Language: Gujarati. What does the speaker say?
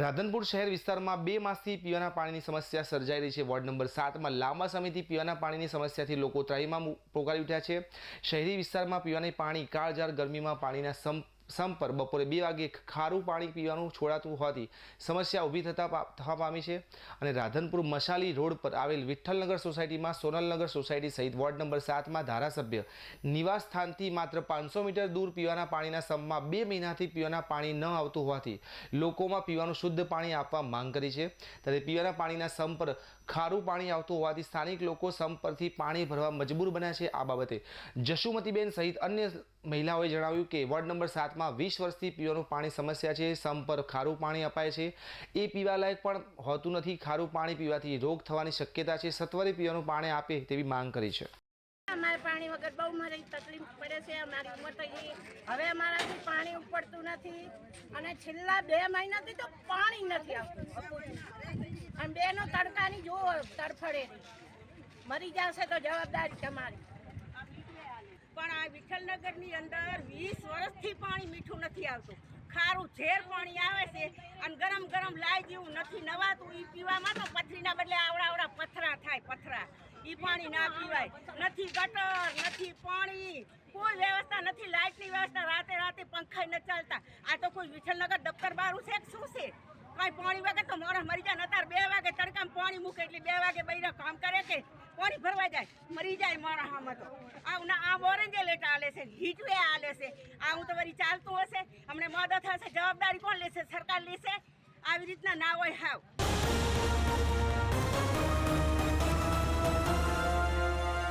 રાધનપુર શહેર વિસ્તારમાં બે માસથી પીવાના પાણીની સમસ્યા સર્જાઈ રહી છે. વોર્ડ નંબર સાતમાં લાંબા સમયથી પીવાના પાણીની સમસ્યાથી લોકો ત્રાહીમાં પોકારી ઉઠ્યા છે. શહેરી વિસ્તારમાં પીવાની પાણી, કાળઝાળ ગરમીમાં પાણીના સમ સમ પર બપોરે બે વાગે ખારું પાણી પીવાનું છોડાતું હોવાથી સમસ્યા ઊભી થતા થવા પામી છે. અને રાધનપુર મશાલી રોડ પર આવેલ વિઠ્ઠલનગર સોસાયટીમાં સોનલનગર સોસાયટી સહિત વોર્ડ નંબર સાતમાં ધારાસભ્ય નિવાસ સ્થાનથી માત્ર પાંચસો મીટર દૂર પીવાના પાણીના સમમાં બે મહિનાથી પીવાના પાણી ન આવતું હોવાથી લોકોમાં પીવાનું શુદ્ધ પાણી આપવા માંગ કરી છે. ત્યારે પીવાના પાણીના સમ પર ખારું પાણી આવતું હોવાથી સ્થાનિક લોકો સમ પરથી પાણી ભરવા મજબૂર બન્યા છે. આ બાબતે જશુમતીબેન સહિત અન્ય મહિલાઓએ જણાવ્યું કે વોર્ડ નંબર સાતમાં વીસ વર્ષથી પીવાનું પાણી સમસ્યા છે. સમ પર ખારું પાણી અપાય છે. એ પીવાલાયક પણ હોતું નથી. ખારું પાણી પીવાથી રોગ થવાની શક્યતા છે. સત્વરે પીવાનું પાણી આપે તેવી માંગ કરી છે. અમારે પાણી વગર બહુ મારી તકલીફ પડે છે. અમારી ઉંમર થઈ હવે અમારાથી પાણી ઉપડતું નથી. અને છેલ્લા બે મહિનાથી તો પાણી નથી આવતું. અને બેનો તડકાની જો તડફડે. મરી જશે તો જવાબદારી તમારી. પણ આ વિઠ્ઠલનગરની અંદર વીસ વર્ષથી પાણી મીઠું નથી આવતું. ખારું ઝેર પાણી આવે છે અને ગરમ ગરમ લાઈ જેવું નથી નવાતું. ઈ પીવામાં તો પથરીના બદલે આવડા આવડા પથરા થાય, પથરા. એ પાણી ના પીવાય. નથી ગટર, નથી પાણી. કોઈ વ્યવસ્થા નથી. લાઇટની વ્યવસ્થા રાતે રાતે પંખા ન ચાલતા. આ તો કોઈ વિઠ્ઠલનગર દફતર બારું છે શું છે? કાંઈ પાણી વગર તો માણસ મરી જાય નતાર બે વાગે તડકામાં પાણી મૂકે એટલે બે વાગે બૈરા કામ કરે કે? પાણી ભરવા જાય. મરી જાય મારા આમાં તો આ ના આમ ઓરેન્જે લેટ આલે છે હીટવે આલે છે આ હું તો વળી ચાલતું હશે? હમણે મદદ થશે, જવાબદારી કોણ લેશે? સરકાર લેશે? આવી રીતના ના હોય હાવ.